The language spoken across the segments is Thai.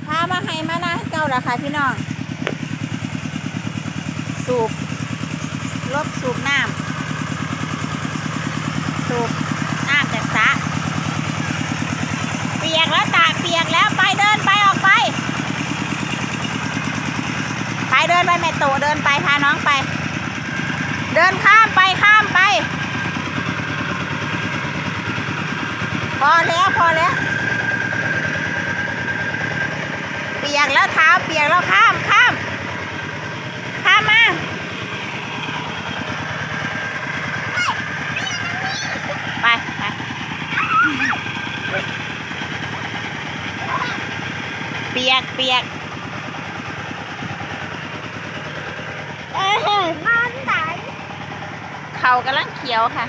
พามาให้มานะเจ้าละค่ะพี่น้อง สูบลบสูบน้ำสูบน้ำจากสระเปียกแล้วตาเปียกแล้วไปเดินไปออกไป ไปเดินไปแม่โตเดินไปพาน้องไป เดินข้ามไปข้ามไป พอแล้วพอแล้ว เปี ยกแล้วเท้าเปียกแล้วข้ามข้ามข้ามมาไปไปเปียกเปียกเออมันไหนเขากำลังเขียวค่ะ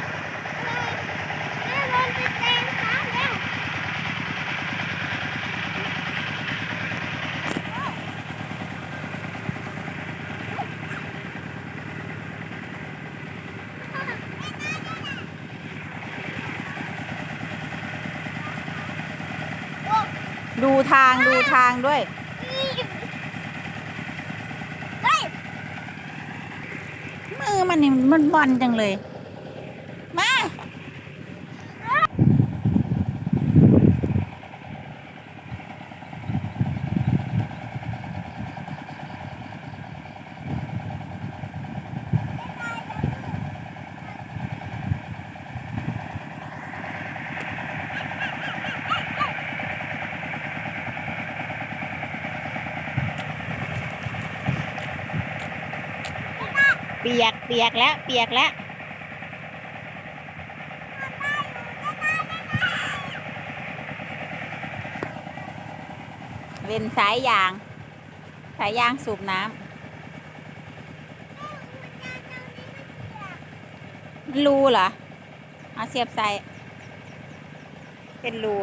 แม่มันจะแตงขาแล้ว ดูทางดูทางด้วย มือมันนี่มันบอลจังเลย มา เปียกเปียกแล้วเปียกแล้วเป็นสายยาง สายยางสูบน้ำรูเหรอเอาเสียบใส่เป็นรู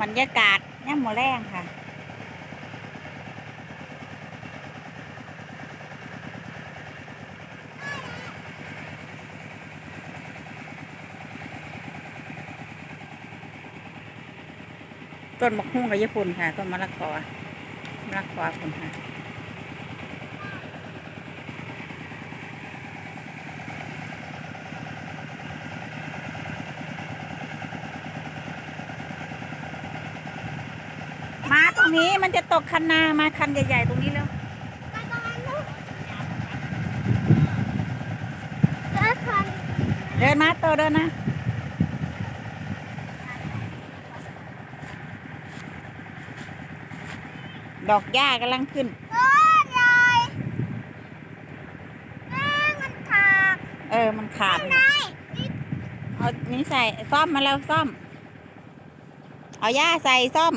บรรยากาศย่ำมแรงค่ะ ต้นมะฮุ่งกับญี่ปุ่นค่ะ ต้นมะละกอมะละกอคุณค่ะมาตรงนี้มันจะตกคันนามาคันใหญ่ ๆ ตรงนี้แล้วเดินคันเดินมาโตเดินนะ ดอกหญ้ากำลังขึ้นโอ้ยยายแม่มันขาดเออ มันขาดไหนเอานี้ใส่ซ่อมมาแล้วซ่อม เอาหญ้าใส่ซ่อม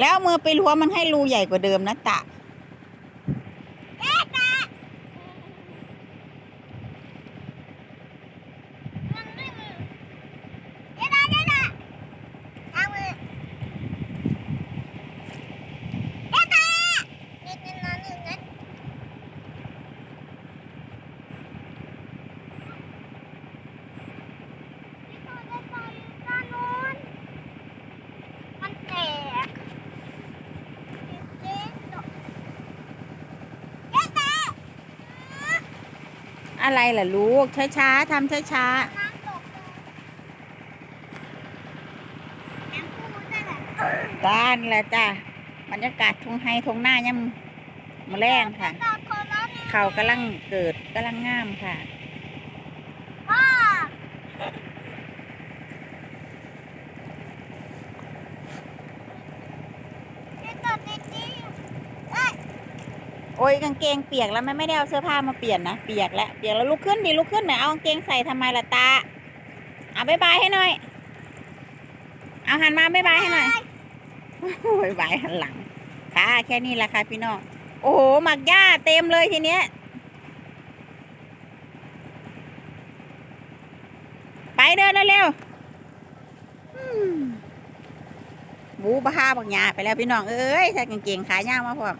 แล้วเอามือไปล้วมันให้รูใหญ่กว่าเดิมนะตะ เอ๊ะตามันไม่มือเดี๋ยวนะเดี๋ยวนะเอามือเอ๊ะตาเด็กนั่นนั่นนั่นพี่ตัวจะไปด้านโน้นมันแตกเจ๊ๆดอกเอ๊ะตา อะไรล่ะลูก ช้าๆทำช้าน้ำตกเลยน้ำพูดได้แหละๆด้านแหละจ้ะบรรยากาศทุ่งไฮทุ่งหน้าย่ำมะแรงค่ะตกคนแล้วเนี่ยเขากำลังเกิดกำลังงามค่ะ พ่อจะตกในที่เอ้ย โอ้ยกางเกงเปียกแล้วแม่ไม่ได้เอาเสื้อผ้ามาเปลี่ยนนะเปียกแล้วเปียกแล้วลุกขึ้นดิลุกขึ้นหน่อยเอากางเกงใส่ทำไมล่ะตาเอาบายบายให้หน่อย เอาหันมาบายบายให้หน่อยบายบายหันหลังค่ะแค่นี้แหละค่ะพี่น้องโอ้โหหมักหญ้าเต็มเลยทีเนี้ยไปเดินเร็วๆอืมวบูบ้าบักหยาไปแล้วพี่น้องเอ้ยใส่กางเกงขายาวมาพร้อม